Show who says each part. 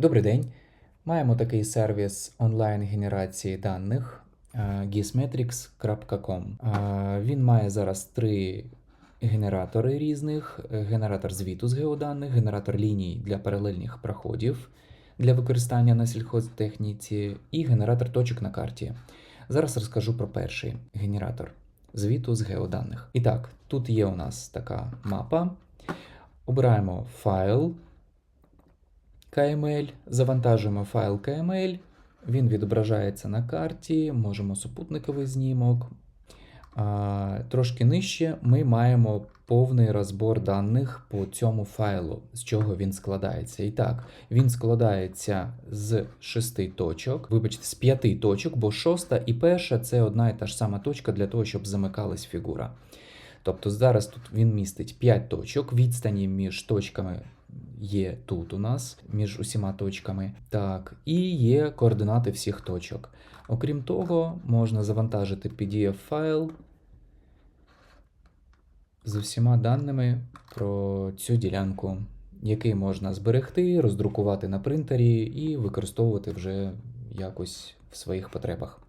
Speaker 1: Добрий день. Маємо такий сервіс онлайн-генерації даних е, gizmetrics.com. Е, Він має зараз три генератори різних: е, генератор звіту з геоданих, генератор ліній для паралельних проходів для використання на сільхозтехніці і генератор точок на карті. Зараз розкажу про перший генератор звіту з геоданих. І так, тут є у нас така мапа. Обираємо файл. KML, завантажуємо файл KML, він відображається на карті, можемо супутниковий знімок. Трошки нижче ми маємо повний розбор даних по цьому файлу, з чого він складається. І так, він складається з шести точок, вибачте, з п'яти точок, бо шоста і перша це одна і та ж сама точка для того, щоб замикалась фігура. Тобто зараз тут він містить 5 точок, відстані між точками є тут у нас, між усіма точками. Так, і є координати всіх точок. Окрім того, можна завантажити PDF-файл з усіма даними про цю ділянку, який можна зберегти, роздрукувати на принтері і використовувати вже якось в своїх потребах.